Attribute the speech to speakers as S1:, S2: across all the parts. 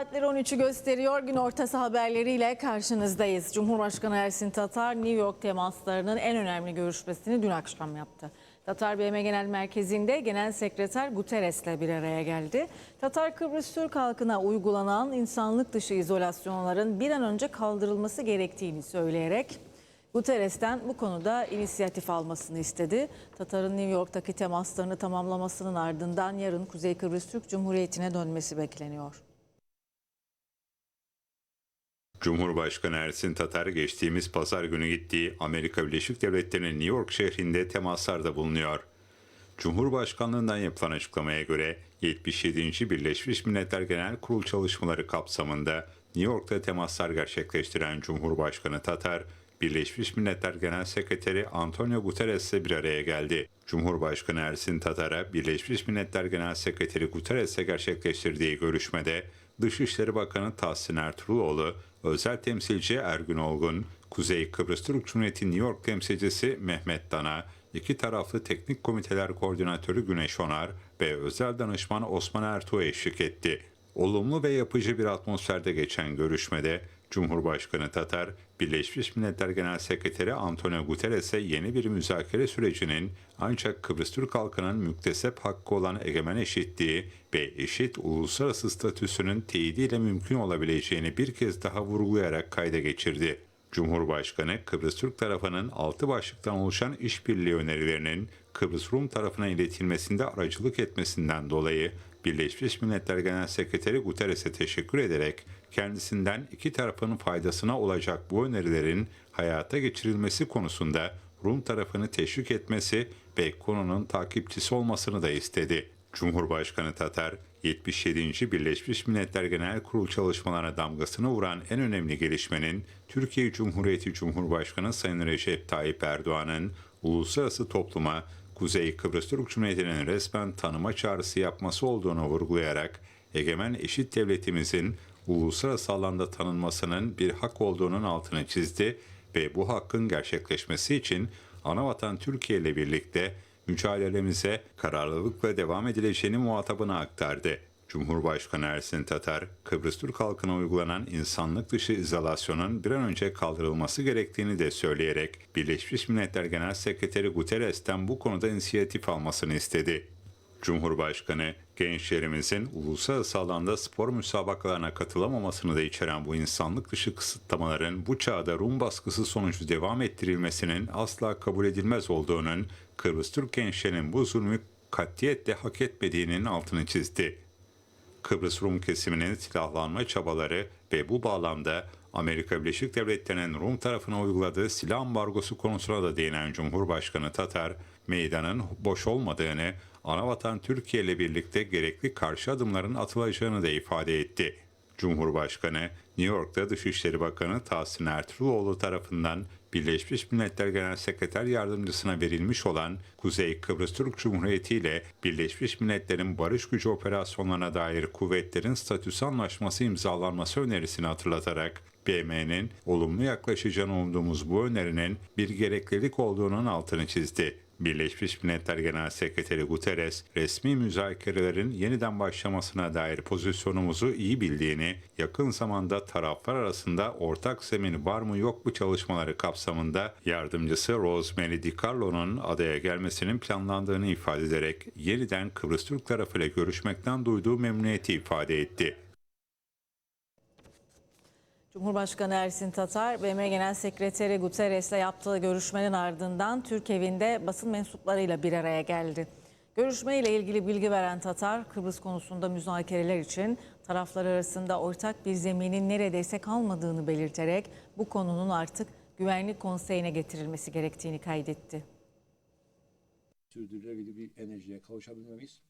S1: Saatleri 13'ü gösteriyor. Gün ortası haberleriyle karşınızdayız. Cumhurbaşkanı Ersin Tatar, New York temaslarının en önemli görüşmesini dün akşam yaptı. Tatar BM Genel Merkezi'nde Genel Sekreter Guterres'le bir araya geldi. Tatar, Kıbrıs Türk halkına uygulanan insanlık dışı izolasyonların bir an önce kaldırılması gerektiğini söyleyerek Guterres'ten bu konuda inisiyatif almasını istedi. Tatar'ın New York'taki temaslarını tamamlamasının ardından yarın Kuzey Kıbrıs Türk Cumhuriyeti'ne dönmesi bekleniyor.
S2: Cumhurbaşkanı Ersin Tatar geçtiğimiz pazar günü gittiği Amerika Birleşik Devletleri'nin New York şehrinde temaslarda bulunuyor. Cumhurbaşkanlığından yapılan açıklamaya göre 77. Birleşmiş Milletler Genel Kurul çalışmaları kapsamında New York'ta temaslar gerçekleştiren Cumhurbaşkanı Tatar, Birleşmiş Milletler Genel Sekreteri Antonio Guterres'le bir araya geldi. Cumhurbaşkanı Ersin Tatar'a Birleşmiş Milletler Genel Sekreteri Guterres'le gerçekleştirdiği görüşmede Dışişleri Bakanı Tahsin Ertuğruloğlu, özel temsilci Ergün Olgun, Kuzey Kıbrıs Türk Cumhuriyeti New York temsilcisi Mehmet Dana, iki taraflı teknik komiteler koordinatörü Güneş Onar ve özel danışman Osman Ertuğ eşlik etti. Olumlu ve yapıcı bir atmosferde geçen görüşmede Cumhurbaşkanı Tatar, Birleşmiş Milletler Genel Sekreteri Antonio Guterres'e yeni bir müzakere sürecinin ancak Kıbrıs Türk halkının müktesep hakkı olan egemen eşitliği ve eşit uluslararası statüsünün teyidiyle mümkün olabileceğini bir kez daha vurgulayarak kayda geçirdi. Cumhurbaşkanı Kıbrıs Türk tarafının altı başlıktan oluşan işbirliği önerilerinin Kıbrıs Rum tarafına iletilmesinde aracılık etmesinden dolayı Birleşmiş Milletler Genel Sekreteri Guterres'e teşekkür ederek kendisinden iki tarafın faydasına olacak bu önerilerin hayata geçirilmesi konusunda Rum tarafını teşvik etmesi ve konunun takipçisi olmasını da istedi. Cumhurbaşkanı Tatar, 77. Birleşmiş Milletler Genel Kurul çalışmalarına damgasını vuran en önemli gelişmenin Türkiye Cumhuriyeti Cumhurbaşkanı Sayın Recep Tayyip Erdoğan'ın uluslararası topluma Kuzey Kıbrıs Türk Cumhuriyeti'nin resmen tanıma çağrısı yapması olduğunu vurgulayarak egemen eşit devletimizin uluslararası alanda tanınmasının bir hak olduğunun altını çizdi ve bu hakkın gerçekleşmesi için anavatan Türkiye ile birlikte mücadelemize kararlılıkla devam edileceğini muhatabına aktardı. Cumhurbaşkanı Ersin Tatar, Kıbrıs Türk halkına uygulanan insanlık dışı izolasyonun bir an önce kaldırılması gerektiğini de söyleyerek Birleşmiş Milletler Genel Sekreteri Guterres'ten bu konuda inisiyatif almasını istedi. Cumhurbaşkanı, gençlerimizin uluslararası alanda spor müsabakalarına katılamamasını da içeren bu insanlık dışı kısıtlamaların bu çağda Rum baskısı sonucu devam ettirilmesinin asla kabul edilmez olduğunun, Kıbrıs Türk gençlerinin bu zulmü katiyetle hak etmediğinin altını çizdi. Kıbrıs Rum kesiminin silahlanma çabaları ve bu bağlamda Amerika Birleşik Devletleri'nin Rum tarafına uyguladığı silah ambargosu konusuna da değinen Cumhurbaşkanı Tatar, meydanın boş olmadığını, anavatan Türkiye ile birlikte gerekli karşı adımların atılacağını da ifade etti. Cumhurbaşkanı, New York'ta Dışişleri Bakanı Tahsin Ertuğruloğlu tarafından Birleşmiş Milletler Genel Sekreter Yardımcısına verilmiş olan Kuzey Kıbrıs Türk Cumhuriyeti ile Birleşmiş Milletler'in barış gücü operasyonlarına dair kuvvetlerin statüsü anlaşması imzalanması önerisini hatırlatarak BM'nin olumlu yaklaşacağını umduğumuz bu önerinin bir gereklilik olduğunun altını çizdi. Birleşmiş Milletler Genel Sekreteri Guterres, resmi müzakerelerin yeniden başlamasına dair pozisyonumuzu iyi bildiğini, yakın zamanda taraflar arasında ortak zemin var mı yok mu çalışmaları kapsamında yardımcısı Rosemary DiCarlo'nun adaya gelmesinin planlandığını ifade ederek yeniden Kıbrıs Türk tarafıyla görüşmekten duyduğu memnuniyeti ifade etti.
S1: Cumhurbaşkanı Ersin Tatar, BM Genel Sekreteri Guterres'le yaptığı görüşmenin ardından Türk evinde basın mensuplarıyla bir araya geldi. Görüşmeyle ilgili bilgi veren Tatar, Kıbrıs konusunda müzakereler için taraflar arasında ortak bir zeminin neredeyse kalmadığını belirterek bu konunun artık Güvenlik Konseyi'ne getirilmesi gerektiğini kaydetti.
S3: sürdürülebilir bir enerjiye kavuşabilmemiz.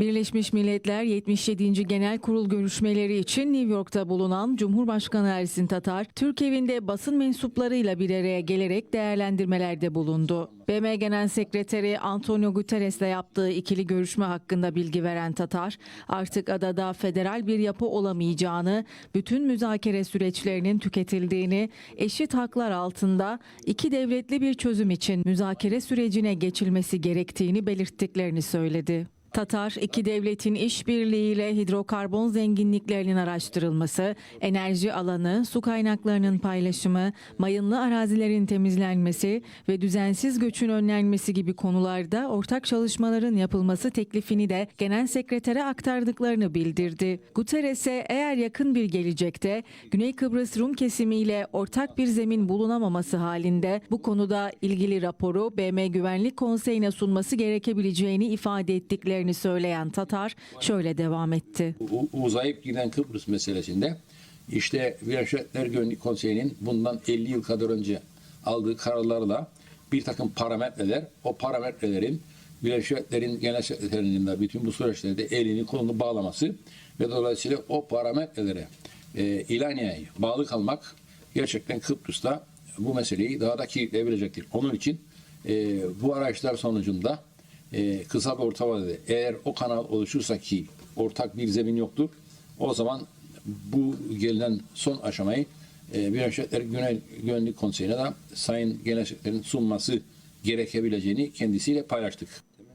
S1: Birleşmiş Milletler 77. Genel Kurul görüşmeleri için New York'ta bulunan Cumhurbaşkanı Ersin Tatar, Türk evinde basın mensuplarıyla bir araya gelerek değerlendirmelerde bulundu. BM Genel Sekreteri Antonio Guterres'le yaptığı ikili görüşme hakkında bilgi veren Tatar, artık adada federal bir yapı olamayacağını, bütün müzakere süreçlerinin tüketildiğini, eşit haklar altında iki devletli bir çözüm için müzakere sürecine geçilmesi gerektiğini belirttiklerini söyledi. Tatar, iki devletin işbirliğiyle hidrokarbon zenginliklerinin araştırılması, enerji alanı, su kaynaklarının paylaşımı, mayınlı arazilerin temizlenmesi ve düzensiz göçün önlenmesi gibi konularda ortak çalışmaların yapılması teklifini de Genel Sekretere aktardıklarını bildirdi. Guterres'e eğer yakın bir gelecekte Güney Kıbrıs Rum kesimiyle ortak bir zemin bulunamaması halinde bu konuda ilgili raporu BM Güvenlik Konseyi'ne sunması gerekebileceğini ifade ettiklerini söyleyen Tatar şöyle devam etti.
S3: U- uzayıp giden Kıbrıs meselesinde işte Milletler Güvenlik Konseyi'nin bundan 50 yıl kadar önce aldığı kararlarla bir takım parametreler, o parametrelerin Birleşmiş Milletler'in genel sekreterinin bütün bu süreçlerde elini kolunu bağlaması ve dolayısıyla o parametrelere e, İlanya'ya bağlı kalmak gerçekten Kıbrıs'ta bu meseleyi daha da kilitleyebilecektir. Onun için e, bu araçlar sonucunda e, kısa ve orta vadede eğer o kanal oluşursa ki ortak bir zemin yoktur o zaman bu gelinen son aşamayı e, Birleşmiş Milletler Güney Güvenlik Konseyi'ne de Sayın Genel Sekreterin sunması gerekebileceğini kendisiyle paylaştık.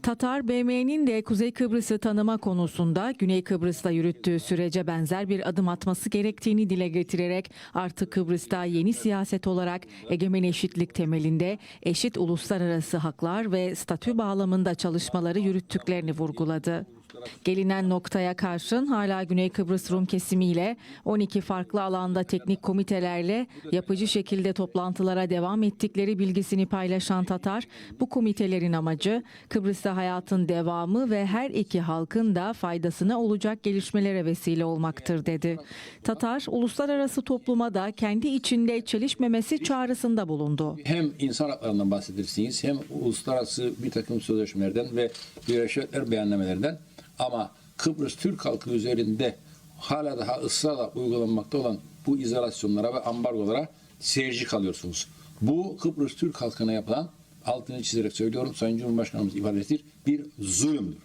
S1: Tatar, BM'nin de Kuzey Kıbrıs'ı tanıma konusunda Güney Kıbrıs'ta yürüttüğü sürece benzer bir adım atması gerektiğini dile getirerek artık Kıbrıs'ta yeni siyaset olarak egemen eşitlik temelinde eşit uluslararası haklar ve statü bağlamında çalışmaları yürüttüklerini vurguladı. Gelinen noktaya karşın hala Güney Kıbrıs Rum kesimiyle 12 farklı alanda teknik komitelerle yapıcı şekilde toplantılara devam ettikleri bilgisini paylaşan Tatar, bu komitelerin amacı Kıbrıs'ta hayatın devamı ve her iki halkın da faydasına olacak gelişmelere vesile olmaktır dedi. Tatar, uluslararası topluma da kendi içinde çelişmemesi çağrısında bulundu.
S3: Hem insan haklarından bahsedirsiniz hem uluslararası bir takım sözleşmelerden ve Birleşmiş Milletler beyannamelerden ama Kıbrıs Türk halkı üzerinde hala daha ısrarla uygulanmakta olan bu izolasyonlara ve ambargolara seyirci kalıyorsunuz. Bu Kıbrıs Türk halkına yapılan altını çizerek söylüyorum Sayın Cumhurbaşkanımız ifade bir zulümdür.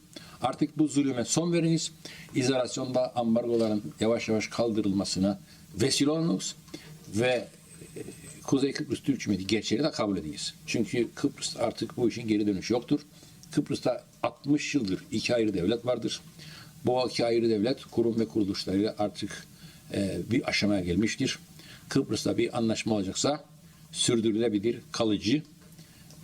S3: Artık bu zulüme son veriniz. İzolasyonda ambargoların yavaş yavaş kaldırılmasına vesile olunuz ve Kuzey Kıbrıs Türk Cumhuriyeti gerçeğini de kabul ediniz. Çünkü Kıbrıs artık bu işin geri dönüşü yoktur. Kıbrıs'ta 60 yıldır iki ayrı devlet vardır. Bu iki ayrı devlet kurum ve kuruluşlarıyla artık e, bir aşamaya gelmiştir. Kıbrıs'ta bir anlaşma olacaksa sürdürülebilir, kalıcı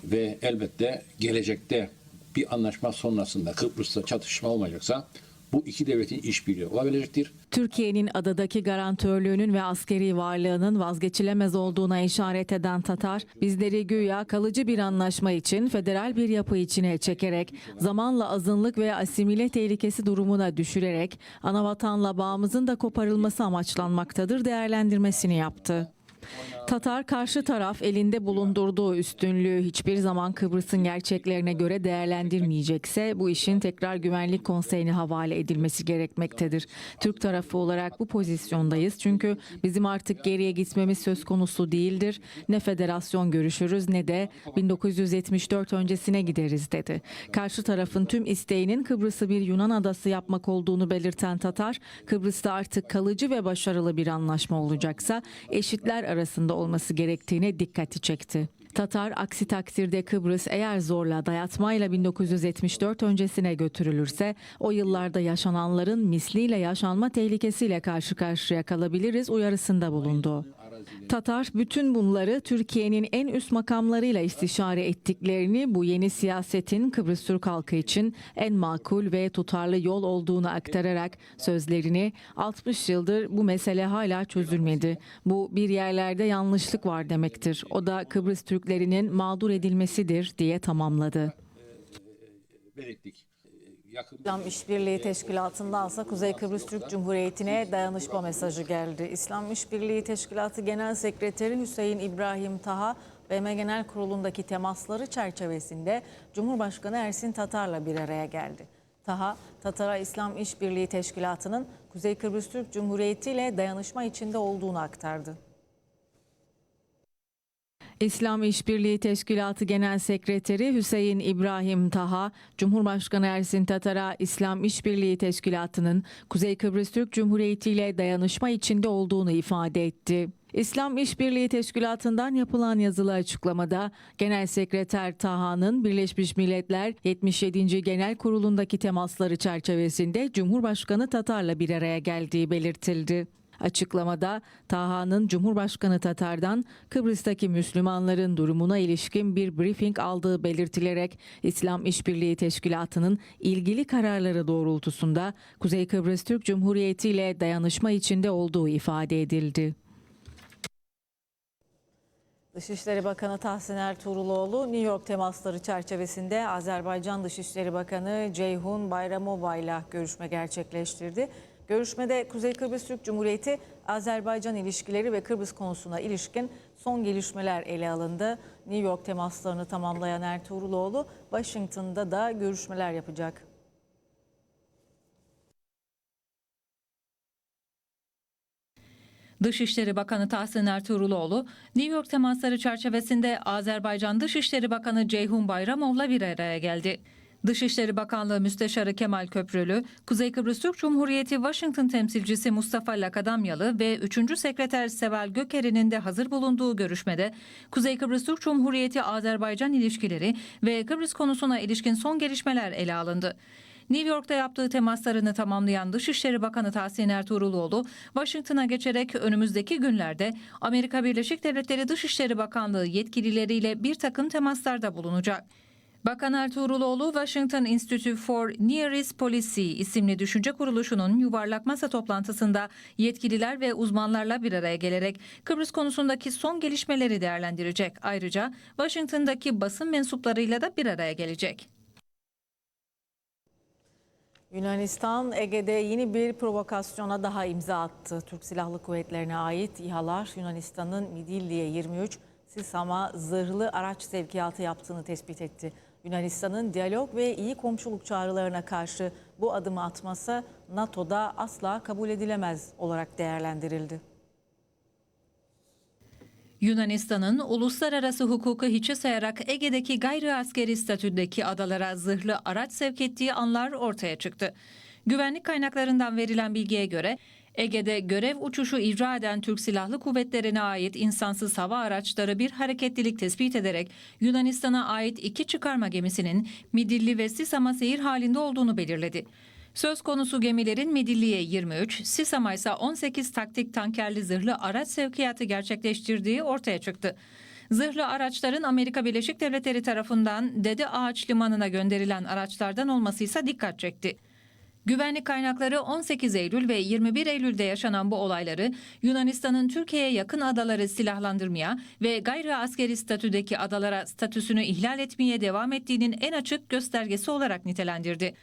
S3: ve elbette gelecekte bir anlaşma sonrasında Kıbrıs'ta çatışma olmayacaksa bu iki devletin işbirliği olabilecektir.
S1: Türkiye'nin adadaki garantörlüğünün ve askeri varlığının vazgeçilemez olduğuna işaret eden Tatar, bizleri güya kalıcı bir anlaşma için federal bir yapı içine çekerek, zamanla azınlık ve asimile tehlikesi durumuna düşürerek, anavatanla bağımızın da koparılması amaçlanmaktadır değerlendirmesini yaptı. Tatar karşı taraf elinde bulundurduğu üstünlüğü hiçbir zaman Kıbrıs'ın gerçeklerine göre değerlendirmeyecekse bu işin tekrar Güvenlik Konseyi'ne havale edilmesi gerekmektedir. Türk tarafı olarak bu pozisyondayız çünkü bizim artık geriye gitmemiz söz konusu değildir. Ne federasyon görüşürüz ne de 1974 öncesine gideriz dedi. Karşı tarafın tüm isteğinin Kıbrıs'ı bir Yunan adası yapmak olduğunu belirten Tatar, Kıbrıs'ta artık kalıcı ve başarılı bir anlaşma olacaksa eşitler arasında olması gerektiğine dikkati çekti. Tatar aksi takdirde Kıbrıs eğer zorla dayatmayla 1974 öncesine götürülürse o yıllarda yaşananların misliyle yaşanma tehlikesiyle karşı karşıya kalabiliriz uyarısında bulundu. Tatar bütün bunları Türkiye'nin en üst makamlarıyla istişare ettiklerini bu yeni siyasetin Kıbrıs Türk halkı için en makul ve tutarlı yol olduğunu aktararak sözlerini 60 yıldır bu mesele hala çözülmedi. Bu bir yerlerde yanlışlık var demektir. O da Kıbrıs Türklerinin mağdur edilmesidir diye tamamladı.
S3: Belirttik. Yakın
S1: İslam İşbirliği Teşkilatı'ndansa Kuzey Kıbrıs Türk Cumhuriyeti'ne dayanışma mesajı geldi. İslam İşbirliği Teşkilatı Genel Sekreteri Hüseyin İbrahim Taha, BM Genel Kurulu'ndaki temasları çerçevesinde Cumhurbaşkanı Ersin Tatar'la bir araya geldi. Taha, Tatar'a İslam İşbirliği Teşkilatı'nın Kuzey Kıbrıs Türk Cumhuriyeti ile dayanışma içinde olduğunu aktardı. İslam İşbirliği Teşkilatı Genel Sekreteri Hüseyin İbrahim Taha, Cumhurbaşkanı Ersin Tatar'a İslam İşbirliği Teşkilatı'nın Kuzey Kıbrıs Türk Cumhuriyeti ile dayanışma içinde olduğunu ifade etti. İslam İşbirliği Teşkilatı'ndan yapılan yazılı açıklamada Genel Sekreter Taha'nın Birleşmiş Milletler 77. Genel Kurulu'ndaki temasları çerçevesinde Cumhurbaşkanı Tatar'la bir araya geldiği belirtildi. Açıklamada Taha'nın Cumhurbaşkanı Tatar'dan Kıbrıs'taki Müslümanların durumuna ilişkin bir briefing aldığı belirtilerek İslam İşbirliği Teşkilatı'nın ilgili kararları doğrultusunda Kuzey Kıbrıs Türk Cumhuriyeti ile dayanışma içinde olduğu ifade edildi. Dışişleri Bakanı Tahsin Ertuğruloğlu New York temasları çerçevesinde Azerbaycan Dışişleri Bakanı Ceyhun Bayramova ile görüşme gerçekleştirdi. Görüşmede Kuzey Kıbrıs Türk Cumhuriyeti Azerbaycan ilişkileri ve Kıbrıs konusuna ilişkin son gelişmeler ele alındı. New York temaslarını tamamlayan Ertuğruloğlu Washington'da da görüşmeler yapacak.
S4: Dışişleri Bakanı Tahsin Ertuğruloğlu, New York temasları çerçevesinde Azerbaycan Dışişleri Bakanı Ceyhun Bayramov'la bir araya geldi. Dışişleri Bakanlığı Müsteşarı Kemal Köprülü, Kuzey Kıbrıs Türk Cumhuriyeti Washington temsilcisi Mustafa Lakadamyalı ve 3. Sekreter Seval Gökeri'nin de hazır bulunduğu görüşmede Kuzey Kıbrıs Türk Cumhuriyeti Azerbaycan ilişkileri ve Kıbrıs konusuna ilişkin son gelişmeler ele alındı. New York'ta yaptığı temaslarını tamamlayan Dışişleri Bakanı Tahsin Ertuğruloğlu, Washington'a geçerek önümüzdeki günlerde Amerika Birleşik Devletleri Dışişleri Bakanlığı yetkilileriyle bir takım temaslarda bulunacak. Bakan Ertuğruloğlu, Washington Institute for Near East Policy isimli düşünce kuruluşunun yuvarlak masa toplantısında yetkililer ve uzmanlarla bir araya gelerek Kıbrıs konusundaki son gelişmeleri değerlendirecek. Ayrıca Washington'daki basın mensuplarıyla da bir araya gelecek.
S1: Yunanistan Ege'de yeni bir provokasyona daha imza attı. Türk Silahlı Kuvvetleri'ne ait İHA'lar Yunanistan'ın Midilli'ye 23 Sisam'a zırhlı araç sevkiyatı yaptığını tespit etti. Yunanistan'ın diyalog ve iyi komşuluk çağrılarına karşı bu adımı atması NATO'da asla kabul edilemez olarak değerlendirildi.
S4: Yunanistan'ın uluslararası hukuku hiçe sayarak Ege'deki gayri askeri statüdeki adalara zırhlı araç sevk ettiği anlar ortaya çıktı. Güvenlik kaynaklarından verilen bilgiye göre Ege'de görev uçuşu icra eden Türk Silahlı Kuvvetleri'ne ait insansız hava araçları bir hareketlilik tespit ederek Yunanistan'a ait iki çıkarma gemisinin Midilli ve Sisam'a seyir halinde olduğunu belirledi. Söz konusu gemilerin Midilli'ye 23, Sisam'a ise 18 taktik tankerli zırhlı araç sevkiyatı gerçekleştirdiği ortaya çıktı. Zırhlı araçların Amerika Birleşik Devletleri tarafından Dede Ağaç Limanı'na gönderilen araçlardan olması ise dikkat çekti. Güvenlik kaynakları 18 Eylül ve 21 Eylül'de yaşanan bu olayları Yunanistan'ın Türkiye'ye yakın adaları silahlandırmaya ve gayri askeri statüdeki adalara statüsünü ihlal etmeye devam ettiğinin en açık göstergesi olarak nitelendirdi.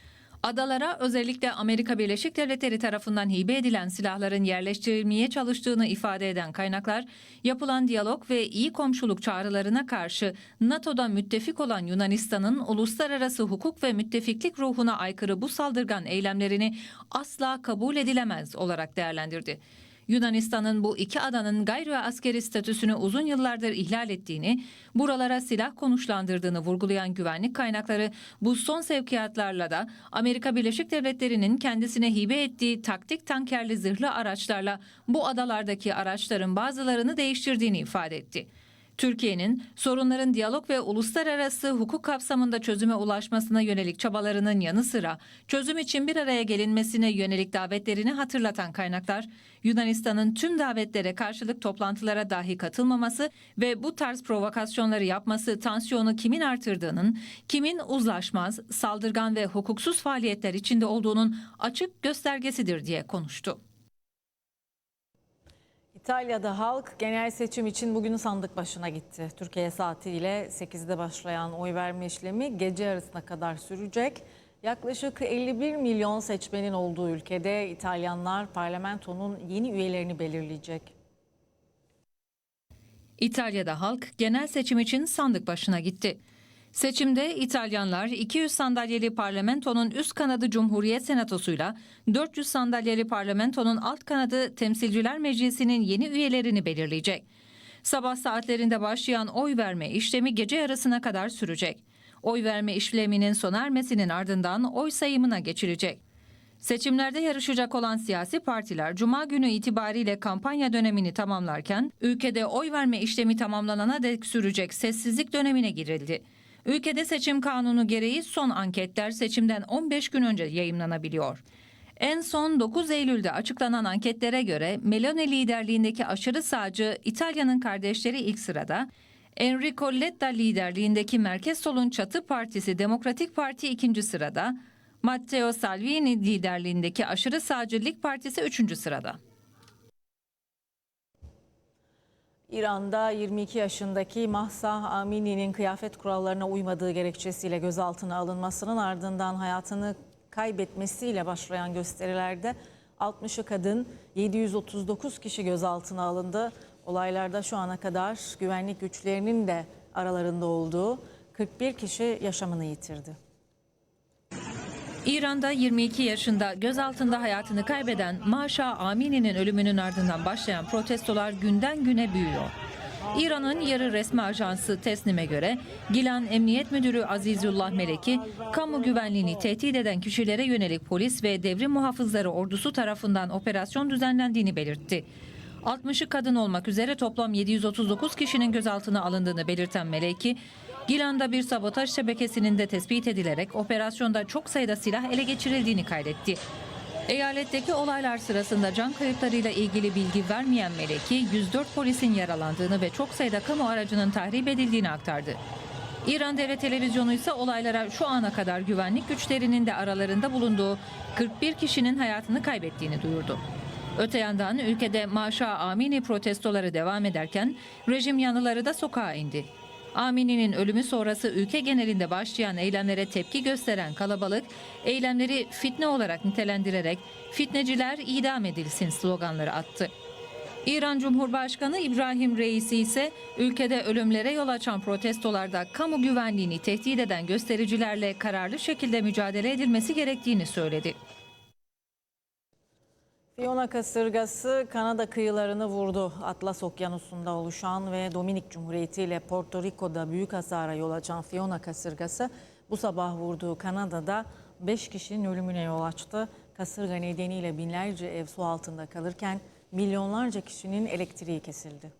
S4: Adalara özellikle Amerika Birleşik Devletleri tarafından hibe edilen silahların yerleştirilmeye çalıştığını ifade eden kaynaklar, yapılan diyalog ve iyi komşuluk çağrılarına karşı NATO'da müttefik olan Yunanistan'ın uluslararası hukuk ve müttefiklik ruhuna aykırı bu saldırgan eylemlerini asla kabul edilemez olarak değerlendirdi. Yunanistan'ın bu iki adanın gayri askeri statüsünü uzun yıllardır ihlal ettiğini, buralara silah konuşlandırdığını vurgulayan güvenlik kaynakları bu son sevkiyatlarla da Amerika Birleşik Devletleri'nin kendisine hibe ettiği taktik tankerli zırhlı araçlarla bu adalardaki araçların bazılarını değiştirdiğini ifade etti. Türkiye'nin sorunların diyalog ve uluslararası hukuk kapsamında çözüme ulaşmasına yönelik çabalarının yanı sıra çözüm için bir araya gelinmesine yönelik davetlerini hatırlatan kaynaklar, Yunanistan'ın tüm davetlere karşılık toplantılara dahi katılmaması ve bu tarz provokasyonları yapması tansiyonu kimin artırdığının, kimin uzlaşmaz, saldırgan ve hukuksuz faaliyetler içinde olduğunun açık göstergesidir diye konuştu.
S1: İtalya'da halk genel seçim için bugün sandık başına gitti. Türkiye saatiyle 8'de başlayan oy verme işlemi gece yarısına kadar sürecek. Yaklaşık 51 milyon seçmenin olduğu ülkede İtalyanlar parlamentonun yeni üyelerini belirleyecek.
S4: İtalya'da halk genel seçim için sandık başına gitti. Seçimde İtalyanlar 200 sandalyeli parlamentonun üst kanadı Cumhuriyet Senatosu'yla 400 sandalyeli parlamentonun alt kanadı Temsilciler Meclisi'nin yeni üyelerini belirleyecek. Sabah saatlerinde başlayan oy verme işlemi gece yarısına kadar sürecek. Oy verme işleminin sona ermesinin ardından oy sayımına geçilecek. Seçimlerde yarışacak olan siyasi partiler Cuma günü itibariyle kampanya dönemini tamamlarken ülkede oy verme işlemi tamamlanana dek sürecek sessizlik dönemine girildi. Ülkede seçim kanunu gereği son anketler seçimden 15 gün önce yayımlanabiliyor. En son 9 Eylül'de açıklanan anketlere göre Meloni liderliğindeki aşırı sağcı İtalya'nın kardeşleri ilk sırada, Enrico Letta liderliğindeki Merkez Sol'un Çatı Partisi Demokratik Parti ikinci sırada, Matteo Salvini liderliğindeki aşırı sağcı Lig Partisi üçüncü sırada.
S1: İran'da 22 yaşındaki Mahsa Amini'nin kıyafet kurallarına uymadığı gerekçesiyle gözaltına alınmasının ardından hayatını kaybetmesiyle başlayan gösterilerde 60'ı kadın 739 kişi gözaltına alındı. Olaylarda şu ana kadar güvenlik güçlerinin de aralarında olduğu 41 kişi yaşamını yitirdi.
S4: İran'da 22 yaşında gözaltında hayatını kaybeden Maşa Amini'nin ölümünün ardından başlayan protestolar günden güne büyüyor. İran'ın yarı resmi ajansı Tesnim'e göre Gilan Emniyet Müdürü Azizullah Meleki, kamu güvenliğini tehdit eden kişilere yönelik polis ve devrim muhafızları ordusu tarafından operasyon düzenlendiğini belirtti. 60'ı kadın olmak üzere toplam 739 kişinin gözaltına alındığını belirten Meleki, Gilan'da bir sabotaj şebekesinin de tespit edilerek operasyonda çok sayıda silah ele geçirildiğini kaydetti. Eyaletteki olaylar sırasında can kayıplarıyla ilgili bilgi vermeyen Meleki, 104 polisin yaralandığını ve çok sayıda kamu aracının tahrip edildiğini aktardı. İran Devlet Televizyonu ise olaylara şu ana kadar güvenlik güçlerinin de aralarında bulunduğu 41 kişinin hayatını kaybettiğini duyurdu. Öte yandan ülkede Maşa Amini protestoları devam ederken rejim yanlıları da sokağa indi. Amini'nin ölümü sonrası ülke genelinde başlayan eylemlere tepki gösteren kalabalık eylemleri fitne olarak nitelendirerek fitneciler idam edilsin sloganları attı. İran Cumhurbaşkanı İbrahim Reisi ise ülkede ölümlere yol açan protestolarda kamu güvenliğini tehdit eden göstericilerle kararlı şekilde mücadele edilmesi gerektiğini söyledi.
S1: Fiona kasırgası Kanada kıyılarını vurdu. Atlas Okyanusu'nda oluşan ve Dominik Cumhuriyeti ile Porto Rico'da büyük hasara yol açan Fiona kasırgası bu sabah vurduğu Kanada'da 5 kişinin ölümüne yol açtı. Kasırga nedeniyle binlerce ev su altında kalırken milyonlarca kişinin elektriği kesildi.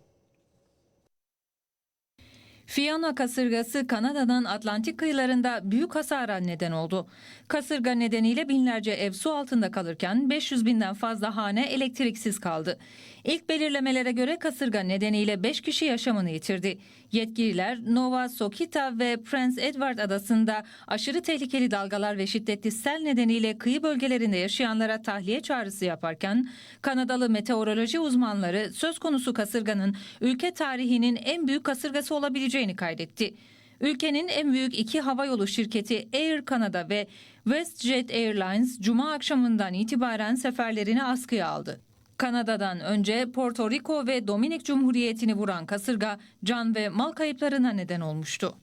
S4: Fiona kasırgası Kanada'nın Atlantik kıyılarında büyük hasara neden oldu. Kasırga nedeniyle binlerce ev su altında kalırken 500 binden fazla hane elektriksiz kaldı. İlk belirlemelere göre kasırga nedeniyle 5 kişi yaşamını yitirdi. Yetkililer Nova Sokita ve Prince Edward adasında aşırı tehlikeli dalgalar ve şiddetli sel nedeniyle kıyı bölgelerinde yaşayanlara tahliye çağrısı yaparken Kanadalı meteoroloji uzmanları söz konusu kasırganın ülke tarihinin en büyük kasırgası olabileceğini kaydetti. Ülkenin en büyük iki havayolu şirketi Air Canada ve WestJet Airlines cuma akşamından itibaren seferlerini askıya aldı. Kanada'dan önce Porto Rico ve Dominik Cumhuriyeti'ni vuran kasırga can ve mal kayıplarına neden olmuştu.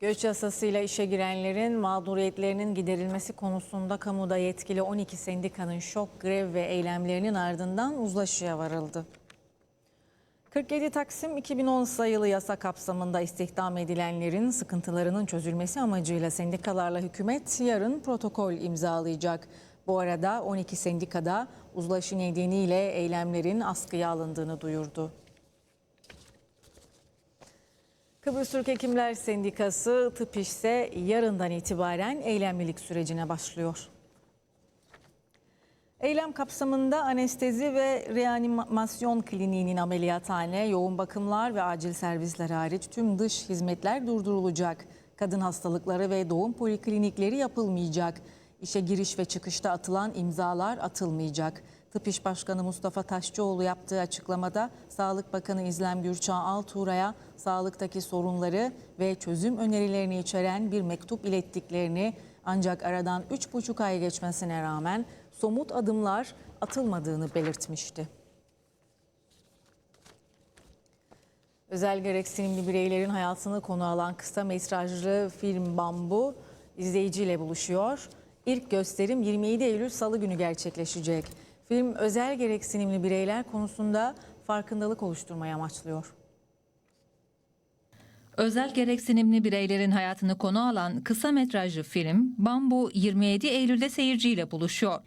S1: Göç yasasıyla işe girenlerin mağduriyetlerinin giderilmesi konusunda kamuda yetkili 12 sendikanın şok, grev ve eylemlerinin ardından uzlaşıya varıldı. 47 Taksim 2010 sayılı yasa kapsamında istihdam edilenlerin sıkıntılarının çözülmesi amacıyla sendikalarla hükümet yarın protokol imzalayacak. Bu arada 12 sendikada uzlaşı nedeniyle eylemlerin askıya alındığını duyurdu. Kıbrıs Türk Hekimler Sendikası tıp ise yarından itibaren eylemlilik sürecine başlıyor. Eylem kapsamında anestezi ve reanimasyon kliniğinin ameliyathane, yoğun bakımlar ve acil servisler hariç tüm dış hizmetler durdurulacak. Kadın hastalıkları ve doğum poliklinikleri yapılmayacak. İşe giriş ve çıkışta atılan imzalar atılmayacak. Tıp İş Başkanı Mustafa Taşçıoğlu yaptığı açıklamada Sağlık Bakanı İzlem Gürçağ Altuğra'ya sağlıktaki sorunları ve çözüm önerilerini içeren bir mektup ilettiklerini ancak aradan 3,5 ay geçmesine rağmen somut adımlar atılmadığını belirtmişti. Özel gereksinimli bireylerin hayatını konu alan kısa metrajlı film Bambu izleyiciyle buluşuyor. İlk gösterim 27 Eylül Salı günü gerçekleşecek. Film özel gereksinimli bireyler konusunda farkındalık oluşturmayı amaçlıyor.
S4: Özel gereksinimli bireylerin hayatını konu alan kısa metrajlı film Bambu 27 Eylül'de seyirciyle buluşuyor.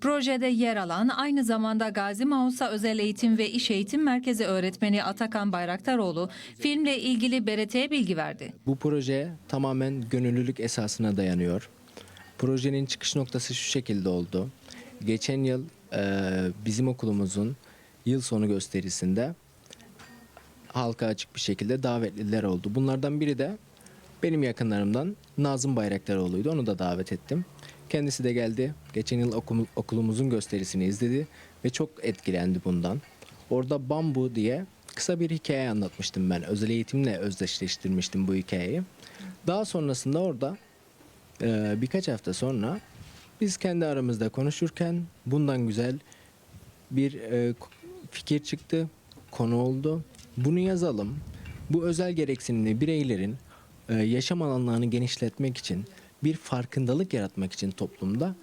S4: Projede yer alan aynı zamanda Gazi Mausa Özel Eğitim ve İş Eğitim Merkezi öğretmeni Atakan Bayraktaroğlu filmle ilgili BRT'ye bilgi verdi.
S5: Bu proje tamamen gönüllülük esasına dayanıyor. Projenin çıkış noktası şu şekilde oldu. Geçen yıl bizim okulumuzun yıl sonu gösterisinde halka açık bir şekilde davetliler oldu. Bunlardan biri de benim yakınlarımdan Nazım Bayraktaroğlu'ydu. Onu da davet ettim. Kendisi de geldi. Geçen yıl okum- okulumuzun gösterisini izledi ve çok etkilendi bundan. Orada Bambu diye kısa bir hikaye anlatmıştım ben. Özel eğitimle özdeşleştirmiştim bu hikayeyi. Daha sonrasında orada e, birkaç hafta sonra biz kendi aramızda konuşurken bundan güzel bir e, fikir çıktı, konu oldu. Bunu yazalım. Bu özel gereksinimli bireylerin e, yaşam alanlarını genişletmek için, bir farkındalık yaratmak için toplumda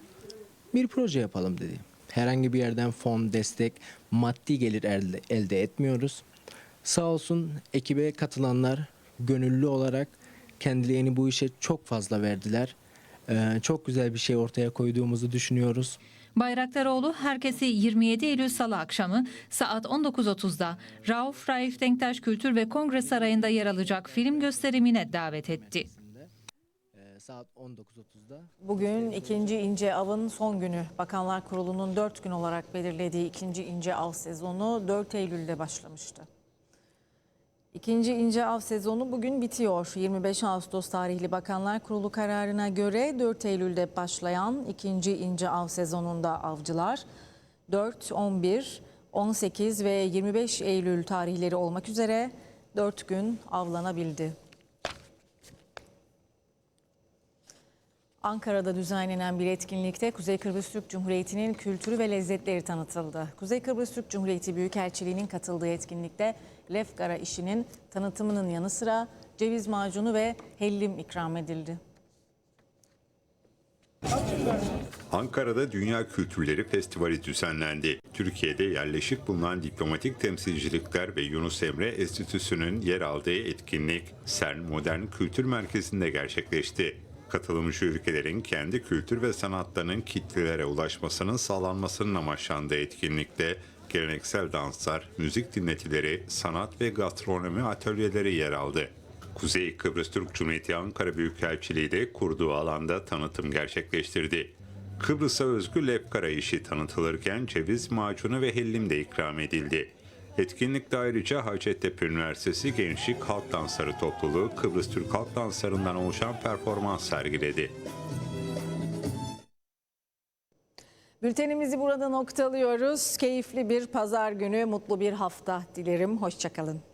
S5: bir proje yapalım dedi. Herhangi bir yerden fon, destek, maddi gelir elde, elde etmiyoruz. Sağ olsun ekibe katılanlar gönüllü olarak kendilerini bu işe çok fazla verdiler. E, çok güzel bir şey ortaya koyduğumuzu düşünüyoruz.
S4: Bayraktaroğlu herkesi 27 Eylül Salı akşamı saat 19.30'da Rauf Raif Denktaş Kültür ve Kongre Sarayı'nda yer alacak film gösterimine davet etti.
S5: E, saat 19.30'da
S1: Bugün ikinci ince avın son günü. Bakanlar Kurulu'nun 4 gün olarak belirlediği ikinci ince av sezonu 4 Eylül'de başlamıştı. İkinci ince av sezonu bugün bitiyor. 25 Ağustos tarihli Bakanlar Kurulu kararına göre 4 Eylül'de başlayan ikinci ince av sezonunda avcılar 4, 11, 18 ve 25 Eylül tarihleri olmak üzere 4 gün avlanabildi. Ankara'da düzenlenen bir etkinlikte Kuzey Kıbrıs Türk Cumhuriyeti'nin kültürü ve lezzetleri tanıtıldı. Kuzey Kıbrıs Türk Cumhuriyeti Büyükelçiliği'nin katıldığı etkinlikte Lefkara işinin tanıtımının yanı sıra ceviz macunu ve hellim ikram edildi.
S2: Ankara'da Dünya Kültürleri Festivali düzenlendi. Türkiye'de yerleşik bulunan diplomatik temsilcilikler ve Yunus Emre Enstitüsü'nün yer aldığı etkinlik CERN Modern Kültür Merkezi'nde gerçekleşti. Katılımcı ülkelerin kendi kültür ve sanatlarının kitlelere ulaşmasının sağlanmasının amaçlandığı etkinlikte geleneksel danslar, müzik dinletileri, sanat ve gastronomi atölyeleri yer aldı. Kuzey Kıbrıs Türk Cumhuriyeti Ankara Büyükelçiliği de kurduğu alanda tanıtım gerçekleştirdi. Kıbrıs'a özgü lepkara işi tanıtılırken ceviz macunu ve hellim de ikram edildi. Etkinlikte ayrıca Hacettepe Üniversitesi Gençlik Halk Dansları Topluluğu Kıbrıs Türk Halk Danslarından oluşan performans sergiledi.
S1: Bültenimizi burada noktalıyoruz. Keyifli bir pazar günü, mutlu bir hafta dilerim. Hoşçakalın.